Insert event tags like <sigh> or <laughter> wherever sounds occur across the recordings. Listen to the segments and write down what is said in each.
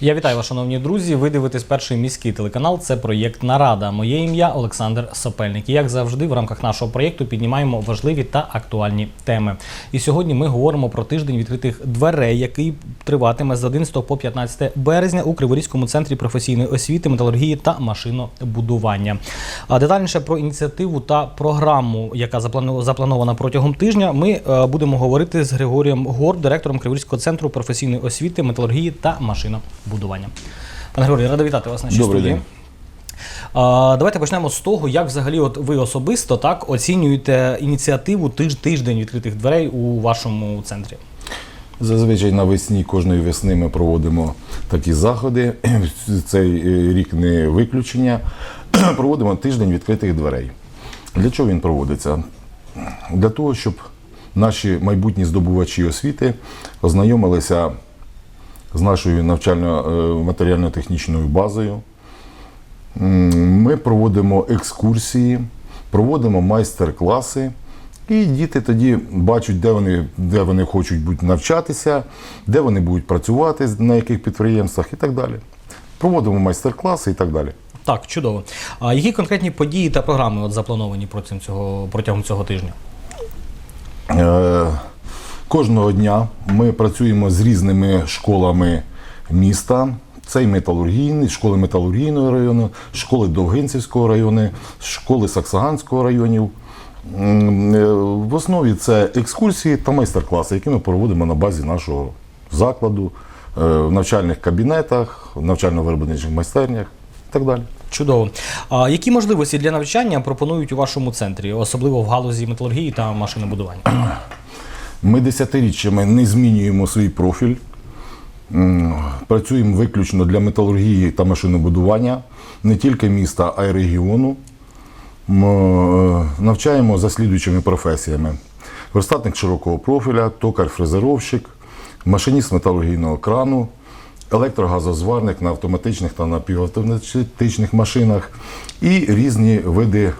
Я вітаю вас, шановні друзі. Ви дивитесь перший міський телеканал. Це проєкт Нарада. Моє ім'я Олександр Сопельник. І як завжди, в рамках нашого проєкту піднімаємо важливі та актуальні теми. І сьогодні ми говоримо про тиждень відкритих дверей, який триватиме з 11 по 15 березня у Криворізькому центрі професійної освіти, металургії та машинобудування. А детальніше про ініціативу та програму, яка запланована протягом тижня, ми е, будемо говорити з Григорієм Гор, директором Криворізького центру професійної освіти, металургії та машинобудування. Пане Григорій, рада вітати вас на нашій Добрий студії. день. А, давайте почнемо з того, як взагалі от ви особисто так оцінюєте ініціативу тиж, тиждень відкритих дверей у вашому центрі. Зазвичай навесні кожної весни ми проводимо такі заходи. <clears throat> Цей е, рік не виключення. <clears throat> Проводимо тиждень відкритих дверей. Для чого він проводиться? Для того, щоб наші майбутні здобувачі освіти ознайомилися з нашою навчально-матеріально-технічною базою. Ми проводимо екскурсії, проводимо майстер-класи, і діти тоді бачать, де вони, де вони хочуть будуть навчатися, де вони будуть працювати, на яких підприємствах і так далі. Проводимо майстер-класи і так далі. Так, чудово. А які конкретні події та програми от заплановані протягом цього, протягом цього тижня? Е, Кожного дня ми працюємо з різними школами міста. Це і металургійні, школи металургійного району, школи Довгинцівського району, школи Саксаганського районів. Е, В основі це екскурсії та майстер-класи, які ми проводимо на базі нашого закладу, е, в навчальних кабінетах, в навчально-виробничих майстернях і так далі. Чудово. А які можливості для навчання пропонують у вашому центрі, особливо в галузі металургії та машинобудування? <clears throat> Ми десятиріччями не змінюємо свій профіль. Працюємо виключно для металургії та машинобудування не тільки міста, а й регіону. Е, Навчаємо за слідуючими професіями: верстатник широкого профіля, токар-фрезеровщик, машиніст металургійного крану, електрогазозварник на автоматичних та напівавтоматичних машинах і різні види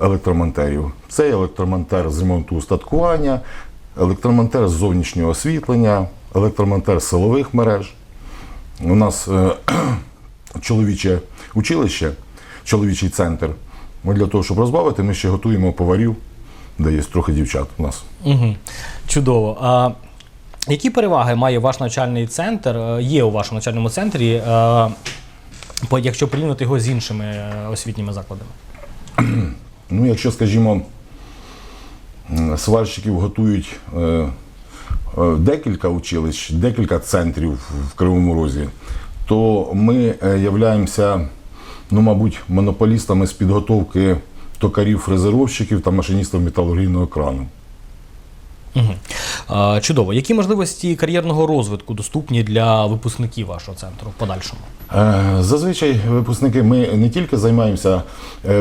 електромонтерів. Це електромонтер з ремонту устаткування, електромонтер з зовнішнього освітлення, електромонтер силових мереж. У нас е, <clears throat> чоловіче училище, чоловічий центр. Ми для того, щоб розбавити, ми ще готуємо поварів, де є трохи дівчат у нас. Угу. Чудово. А які переваги має ваш навчальний центр, е, є у вашому навчальному центрі, е, якщо порівняти його з іншими освітніми закладами? Ну, якщо, скажімо, сварщиків готують е, е, декілька училищ, декілька центрів в Кривому Розі, то ми е, являємося, ну, мабуть, монополістами з підготовки токарів, фрезеровщиків та машиністів металургійного крану. Угу. Чудово. Які можливості кар'єрного розвитку доступні для випускників вашого центру в подальшому? Зазвичай випускники ми не тільки займаємося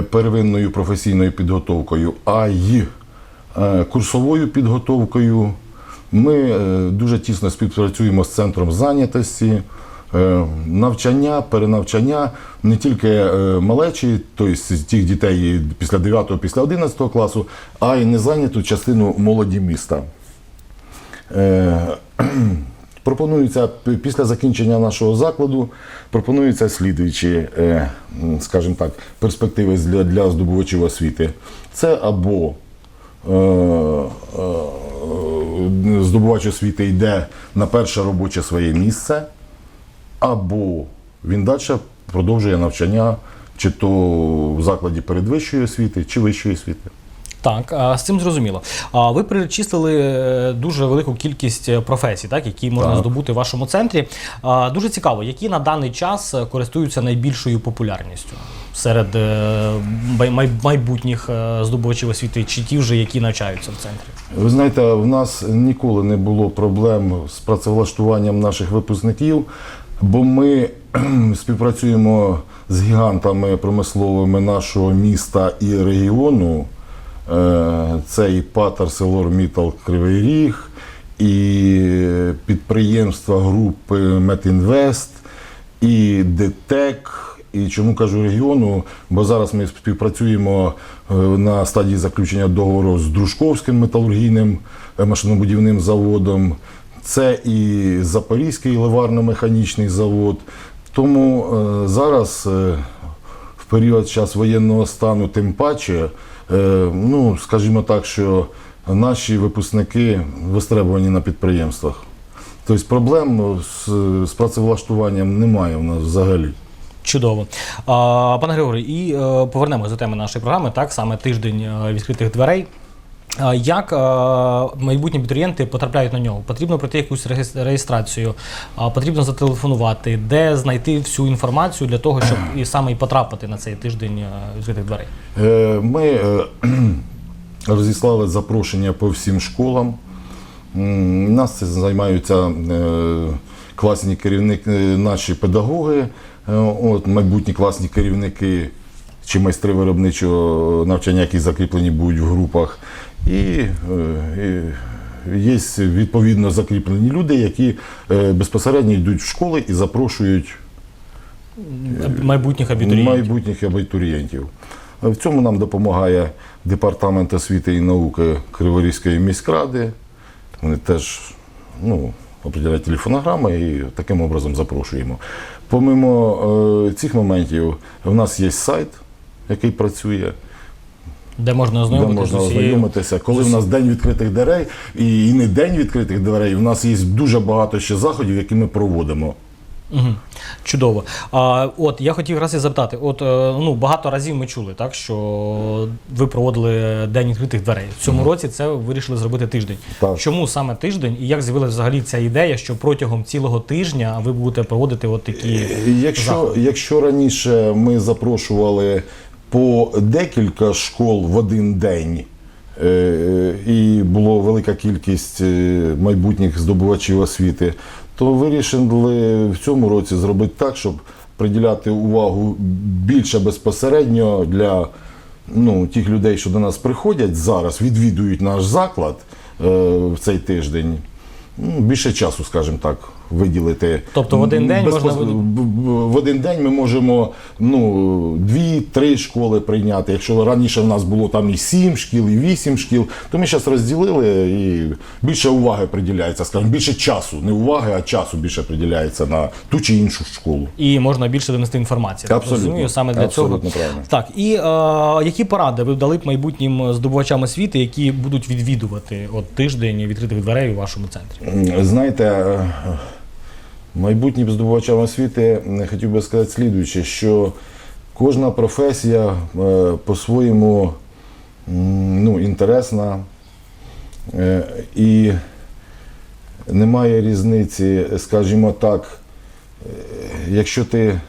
первинною професійною підготовкою, а й курсовою підготовкою. Ми е, дуже тісно співпрацюємо з центром зайнятості, е, навчання, перенавчання не тільки е, малечі, тобто тих дітей після 9 після 11 класу, а й незайняту частину молоді міста. Е, <clears throat> Пропонується після закінчення нашого закладу, пропонуються слідуючі, е, скажімо так, перспективи для, здобувачів освіти. Це або е, е, здобувач освіти йде на перше робоче своє місце, або він далі продовжує навчання, чи то в закладі передвищої освіти, чи вищої освіти. Так, з цим зрозуміло. Ви перечислили е, дуже велику кількість е, професій, так, які можна Так. здобути в вашому центрі. Дуже цікаво, які на даний час користуються найбільшою популярністю серед е, май- май- майбутніх здобувачів освіти, чи ті вже, які навчаються в центрі? Ви знаєте, в нас ніколи не було проблем з працевлаштуванням наших випускників, бо ми співпрацюємо з гігантами промисловими нашого міста і регіону. Е, Це і Патер, Селор Мітал Кривий Ріг, і підприємства групи Метінвест, і ДТЕК. І чому кажу регіону? Бо зараз ми співпрацюємо е, на стадії заключення договору з Дружковським металургійним е, машинобудівним заводом. це і Запорізький ливарно-механічний завод. Тому зараз, період час воєнного стану, тим паче, е, ну, скажімо так, що наші випускники вистребувані на підприємствах. Тобто проблем з, з працевлаштуванням немає в нас взагалі. Чудово. Пане Григорій, і е, повернемося до теми нашої програми, так, саме тиждень е, відкритих дверей. Як майбутні абітурієнти потрапляють на нього? Потрібно пройти якусь реєстрацію, потрібно зателефонувати, де знайти всю інформацію для того, щоб і саме і потрапити на цей тиждень е, відкритих дверей. Е, Ми е, <clears throat> розіслали запрошення по всім школам. Нас це займаються класні керівники, наші педагоги, от, майбутні класні керівники чи майстри виробничого навчання, які закріплені будуть в групах. І, е, і є відповідно закріплені люди, які е, безпосередньо йдуть в школи і запрошують Майбутніх абітурієнтів. майбутніх абітурієнтів. В цьому нам допомагає Департамент освіти і науки Криворізької міськради. Вони теж ну, определяють телефонограми і таким образом запрошуємо. Помимо е, цих моментів, в нас є сайт, який працює, Де можна де ознайомитися можна ознайомитися. Коли в нас день відкритих дверей, і, і не день відкритих дверей, в нас є дуже багато ще заходів, які ми проводимо. Угу. Чудово. А, от я хотів якраз і запитати: от е, ну багато разів ми чули, так що ви проводили день відкритих дверей. В цьому році це вирішили зробити тиждень. Так. Чому саме тиждень і як з'явилася взагалі ця ідея, що протягом цілого тижня ви будете проводити от такі Якщо, заходи? якщо раніше ми запрошували по декілька школ в один день, е, і була велика кількість е, майбутніх здобувачів освіти, то вирішили в цьому році зробити так, щоб приділяти увагу більше безпосередньо для ну, тих людей, що до нас приходять зараз, відвідують наш заклад е, в цей тиждень. Ну, більше часу, скажімо так, виділити. Тобто в один день можна буде- б- б- в один день ми можемо ну, дві-три школи прийняти. Якщо раніше в нас було там і сім шкіл, і вісім шкіл, то ми зараз розділили і більше уваги приділяється, скажімо, більше часу. Не уваги, а часу більше приділяється на ту чи іншу школу. і можна більше донести інформації. Так Абсолютно. розумію, саме для Абсолютно цього. правильно. Так, і е, які поради ви дали б майбутнім здобувачам освіти, які будуть відвідувати от тиждень відкритих дверей у вашому центрі? Знаєте, майбутнім здобувачам освіти хотів би сказати слідуюче, що кожна професія е, по-своєму ну, інтересна е, і немає різниці, скажімо так, е, якщо ти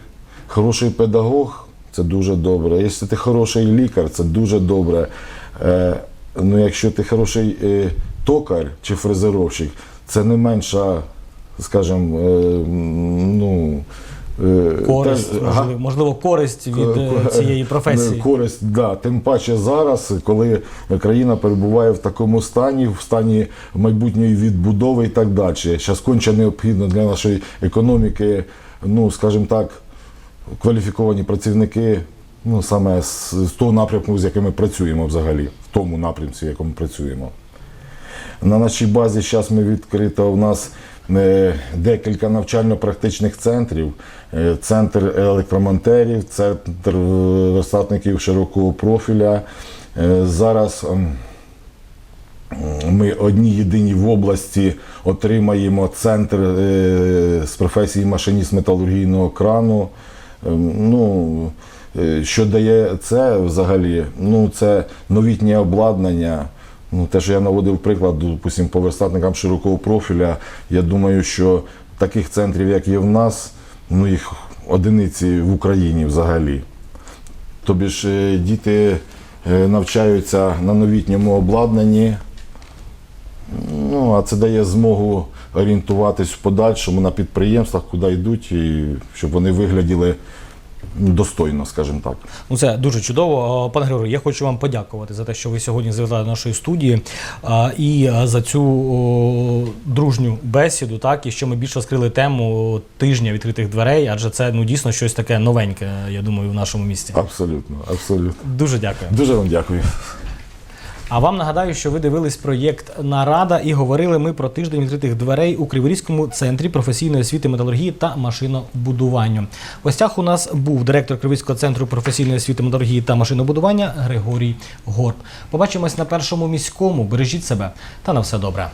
хороший педагог, це дуже добре. Якщо ти хороший лікар, це дуже добре. Ну, якщо ти хороший токар чи фрезеровщик, це не менша, скажімо, е, ну, е, Користь, га- можливо, можливо, користь від е, цієї професії. Користь, да. Тим паче зараз, коли країна перебуває в такому стані, в стані майбутньої відбудови і так далі. Зараз конче необхідно для нашої економіки, ну, скажімо так, кваліфіковані працівники, ну, саме з, з того напрямку, з яким ми працюємо взагалі, в тому напрямці, в якому працюємо. На нашій базі зараз ми відкрито у нас декілька навчально-практичних центрів. Е, Центр електромонтерів, центр е, верстатників широкого профіля. Е, Зараз ем, ми одні єдині в області отримаємо центр е, з професії машиніст металургійного крану. Ем, Ну, е, що дає це взагалі? Ну, це новітнє обладнання. Ну, те, що я наводив приклад, допустим, по верстатникам широкого профіля, я думаю, що таких центрів, як є в нас, ну їх одиниці в Україні взагалі. Тобі ж е, діти е, навчаються на новітньому обладнанні. Ну, а це дає змогу орієнтуватись в подальшому на підприємствах, куди йдуть, і щоб вони вигляділи достойно, скажімо так. Ну, це дуже чудово. Пане Григорію, я хочу вам подякувати за те, що ви сьогодні завітали до нашої студії і за цю дружню бесіду, так і що ми більше розкрили тему тижня відкритих дверей, адже це ну дійсно щось таке новеньке, я думаю, в нашому місті. Абсолютно, абсолютно. Дуже дякую. Дуже вам дякую. А вам нагадаю, що ви дивились проєкт Нарада і говорили ми про тиждень відкритих дверей у Криворізькому центрі професійної освіти металургії та машинобудуванню. В гостях у нас був директор Криворізького центру професійної освіти металургії та машинобудування Григорій Горб. Побачимось на першому міському. Бережіть себе та на все добре.